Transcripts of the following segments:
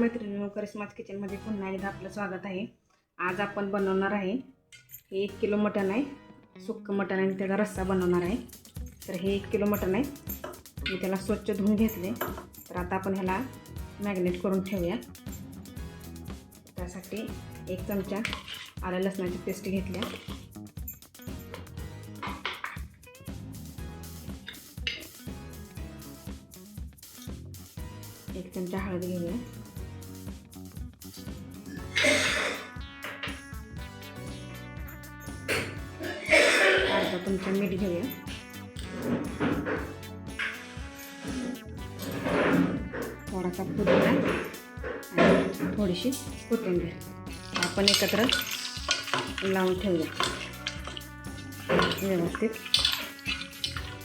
मैत्रिणी करिश्माज किचनमध्ये पुन्हा एकदा आपलं स्वागत आहे. आज आपण बनवणार आहे हे एक किलो मटण आहे सुक्कं मटण आणि त्याचा रस्सा बनवणार आहे. तर हे एक किलो मटण आहे. मी त्याला स्वच्छ धुवून घेतले. तर आता आपण ह्याला मॅग्नेट करून ठेवूया. त्यासाठी एक चमचा आलं लसणाची पेस्ट घेतल्या एक चमचा हळद घेऊया. चमचा मीठ घेऊया. थोडासा पुदिना आणि थोडीशी कोथिंबीर. आपण एकत्र लावून ठेवूया. व्यवस्थित.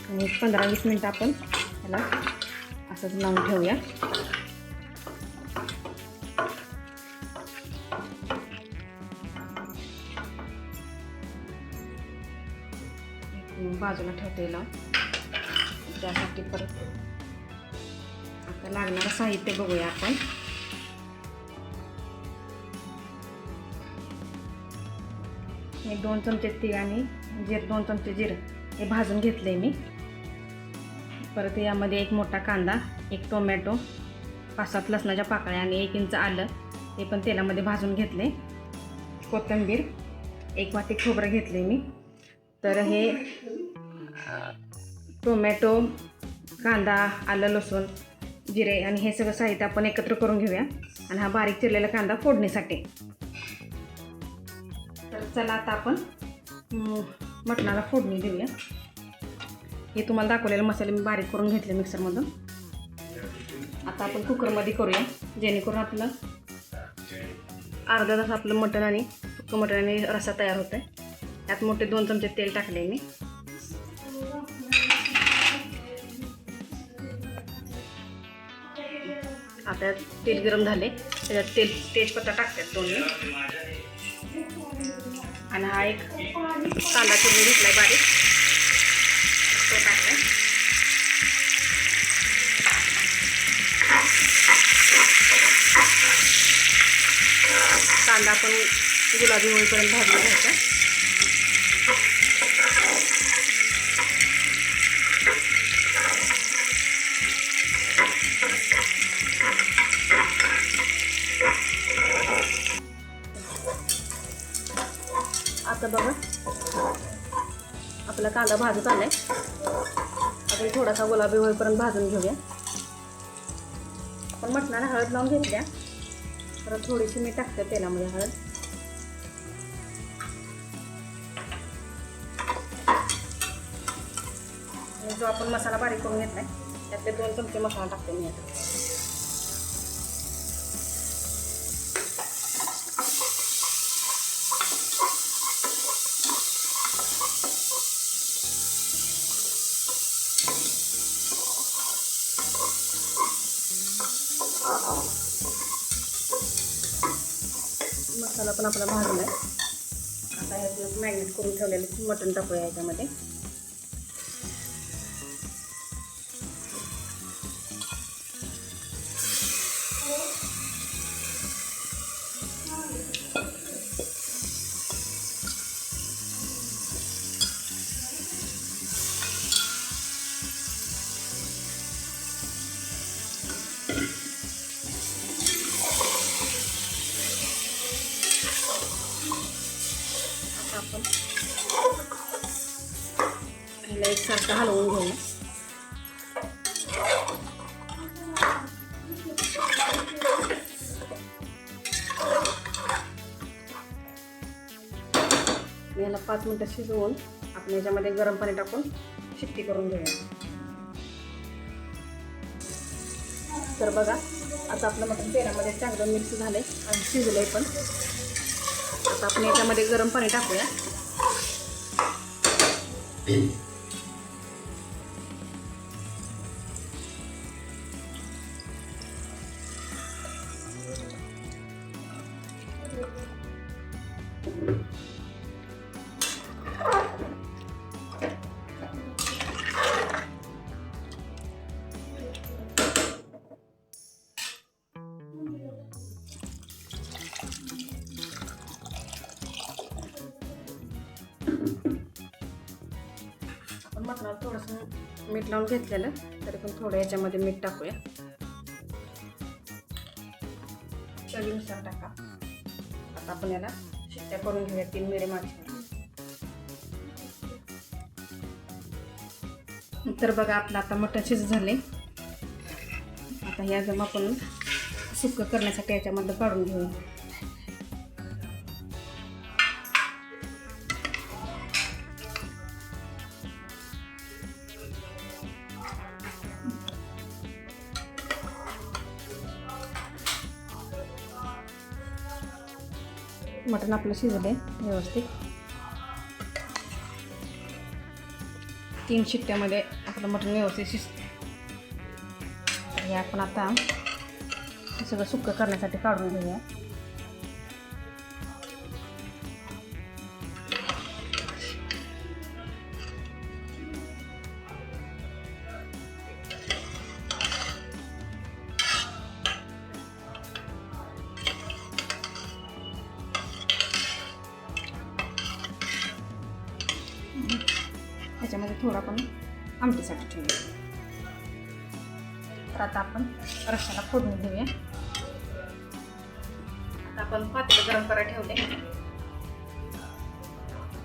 आणि पंधरा वीस मिनटं आपण त्याला असंच लावून ठेवूया. बाजूला ठेवते त्यासाठी परत आता लागणारं साहित्य बघूया आपण. हे दोन चमचे तीळ आणि जीर दोन चमचे जीर हे भाजून घेतले मी. परत यामध्ये एक मोठा कांदा एक टोमॅटो पाच सात लसणाच्या पाकळ्या आणि एक इंच आलं हे पण तेलामध्ये भाजून घेतले कोथिंबीर एक वाटी खोबरं घेतले मी. तर हे टोमॅटो कांदा आलं लसूण जिरे आणि हे सगळं साहित्य आपण एकत्र करून घेऊया. आणि हा बारीक चिरलेला कांदा फोडणीसाठी. तर चला आता आपण मटणाला फोडणी देऊया. हे तुम्हाला दाखवलेले मसाले मी बारीक करून घेतले मिक्सरमधून. आता आपण कुकरमध्ये करूया जेणेकरून आपलं अर्धा तास आपलं मटण आणि सुक्कं मटण आणि रसा तयार होतं आहे त्यात मोठे दोन चमचे तेल टाकले मी. आता तेल गरम झाले. त्याच्यात तेल तेजपत्ता टाकतात दोन्ही. आणि हा एक कांदा चिरून आहे बारीक. तो टाकलाय. कांदा पण गुलाबी होईपर्यंत भाजून घ्यायचा. कांदा भाजत आलाय. आपण थोडासा गुलाबी होईपर्यंत भाजून घेऊया. आपण मटणाला हळद लावून घेतल्या. परत थोडीशी मी टाकते तेलामध्ये हळद. आणि जो आपण मसाला बारीक करून घेतलाय त्यातले दोन चमचे मसाला टाकते मी आता. मसाला पण आपला भाजला आहे. आता हे मॅग्नेट करून ठेवलेलं मटण टाकूया याच्यामध्ये. एकसारखं हलवून घेऊया याला पाच मिनटं शिजवून आपण याच्यामध्ये गरम पाणी टाकून शिट्टी करून घेऊया. तर बघा आता आपलं मटण तेलामध्ये चांगलं मिक्स झालं आहे आणि आहे पण. आता आपण याच्यामध्ये गरम पाणी टाकूया. थोडंसं मीठ लावून घेतलेलं तरी पण थोडं याच्यामध्ये मीठ टाकूया. चवीनुसार टाका. आता आपण याला शिट्ट्या करून घेऊया तीन मिरे मागच्या तर बघा आपलं आता मटण शिज झाले आता या जमा आपण सुक्क करण्यासाठी याच्यामध्ये काढून घेऊया. मटण आपलं शिजले व्यवस्थित. तीन शिट्ट्यामध्ये आपलं मटण व्यवस्थित शिजते हे आपण आता हे सगळं सुक्क करण्यासाठी काढून घेऊया. त्याच्यामध्ये आपण आमटीसाठी ठेवूया. तर आता आपण रश्याला फोडणी घेऊया आता आपण पातेलं गरम करायला ठेवले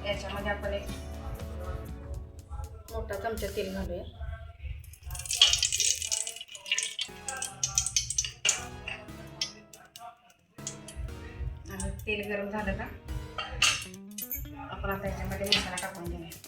याच्यामध्ये आपण एक मोठा चमचा तेल घालूया. आणि तेल गरम झालं का आपण आता याच्यामध्ये मसाला टाकून घेऊया.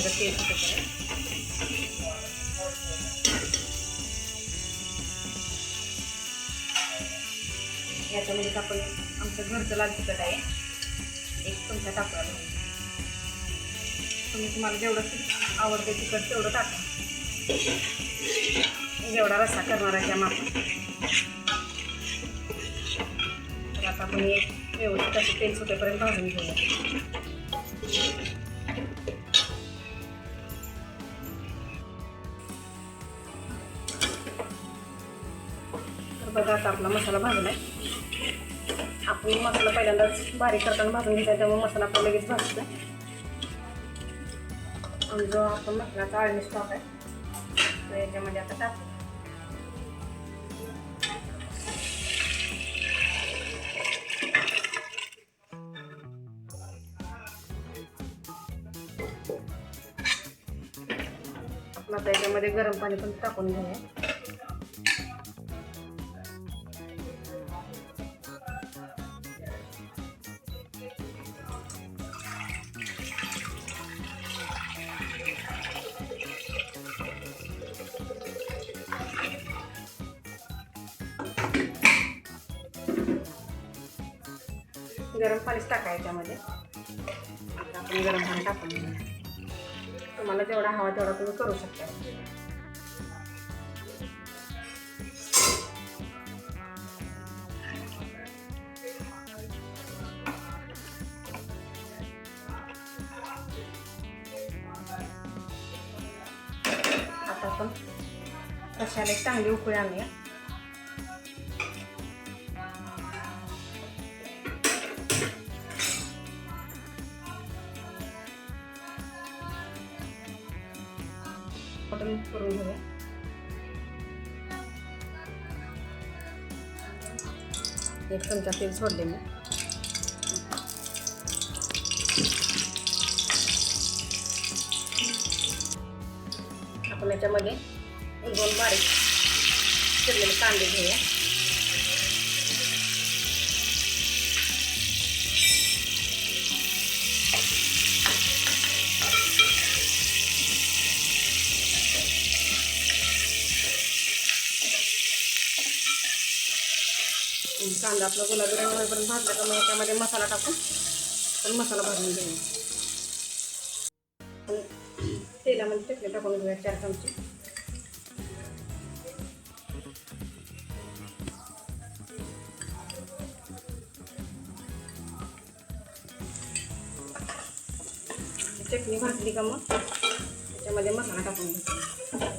व्यवस्थित तेल याच्यामध्ये आपण आमचं घरचं लाल तिखट आहे एक चमचा टाकूया तुम्ही तुम्हाला जेवढं आवडतं आवडते तिखट तेवढं टाका जेवढा रस्सा करणार आहे त्या मापात तर आता आपण हे व्यवस्थित असे तेल सुटेपर्यंत भाजून घेऊया. बघा आता आपला मसाला भाजला आहे आपण मसाला पहिल्यांदाच बारीक करताना भाजून घेतला त्यामुळे मसाला आपण लगेच भाजतो आणि जो आपण मसाल्याचा आळणी स्टॉक आहे तो याच्यामध्ये आता टाकू. आपण आता याच्यामध्ये गरम पाणी पण टाकून घेऊया. गरम पाणीच टाका याच्यामध्ये. आता आपण गरम पाणी टाकून तुम्हाला जेवढा हवा तेवढा तुम्ही करू शकता. आता आपण कशाला एक चांगली उकळी आणूया. करून घेऊया एक चमचा तेल सोडले मी. आपण याच्यामध्ये दोन बारीक चिरलेले कांदे घेऊया. कांदा आपला गुलाबी रंग होईपर्यंत भाजला का मग त्यामध्ये मसाला टाकून पण मसाला भाजून घेऊया तेलामध्ये चटणी टाकून घेऊया चार चमचे. चटणी भाजली का मग? त्याच्यामध्ये मसाला टाकून घ्यायचा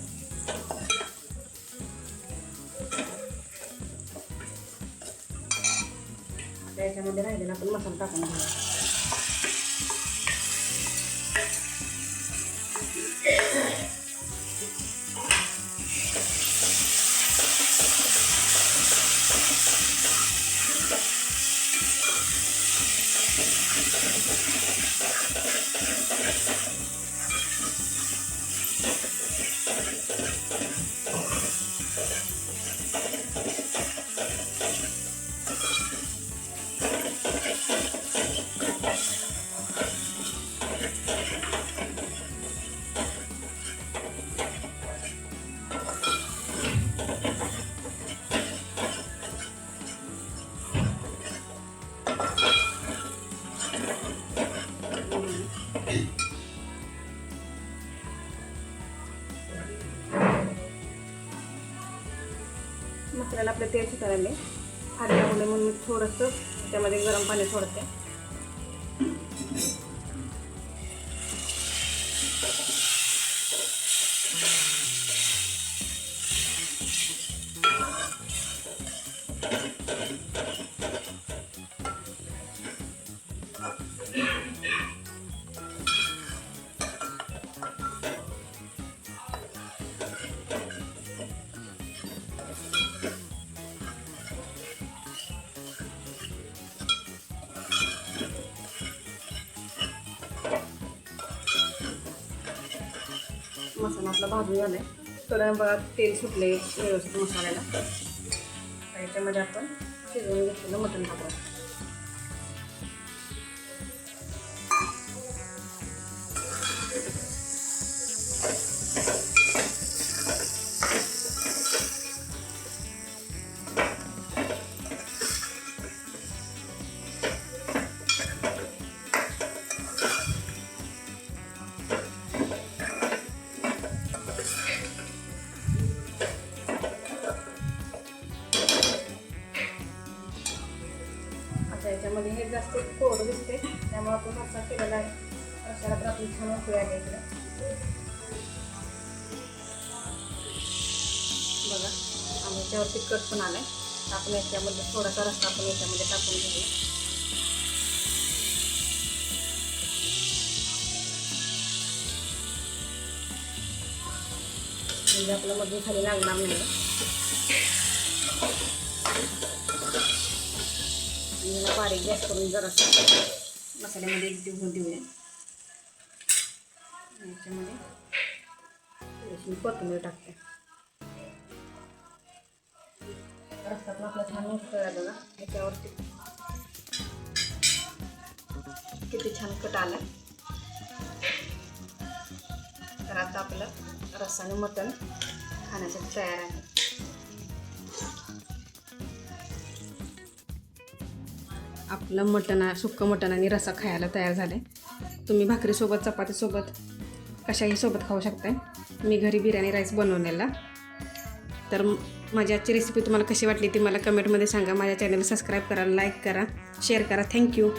आता याच्यामध्ये राहिलेला आपण मसाला टाकून घेऊया आपल्याला आपलं तेल सुटायला खाल्ल्यामुळे म्हणून मी थोडंसं त्यामध्ये गरम पाणी सोडते. मसाला आपला भाजून झाला आहे थोडं बघा तेल सुटले व्यवस्थित मसाल्याला. आता याच्यामध्ये आपण शिजवून घेतलेलं मटण टाकूया. याच्यामध्ये हे जास्त कोरडं दिसते त्यामुळे आपण रस्सा केलेला आहे. रस्त्याला तर आपली छान उकळी आली इकडे. बघा आणि याच्यावरती कट पण आलाय. आपण याच्यामध्ये थोडासा रस्ता आपण याच्यामध्ये टाकून घेऊया. म्हणजे आपलं मधून खाली लागणार नाही. आणि याला बारीक गॅस करून जरासं मसाल्यामध्ये एक देऊन देऊया याच्यामध्ये थोडीशी कोथिंबीर टाकते. रस्ता पण आपला छान उकळला ना याच्यावरती. किती छान कट आला. तर आता आपलं रसानं मटण खाण्यासाठी तयार आहे. आपलं मटण सुक्कं मटण आणि रसा खायला तयार झाले तुम्ही भाकरीसोबत चपातीसोबत कशाही सोबत खाऊ शकताय. मी घरी बिर्याणी राईस बनवलेला. तर माझी आजची रेसिपी तुम्हाला कशी वाटली ती मला कमेंटमध्ये सांगा. माझ्या चॅनल सबस्क्राईब करा लाईक करा शेअर करा. Thank you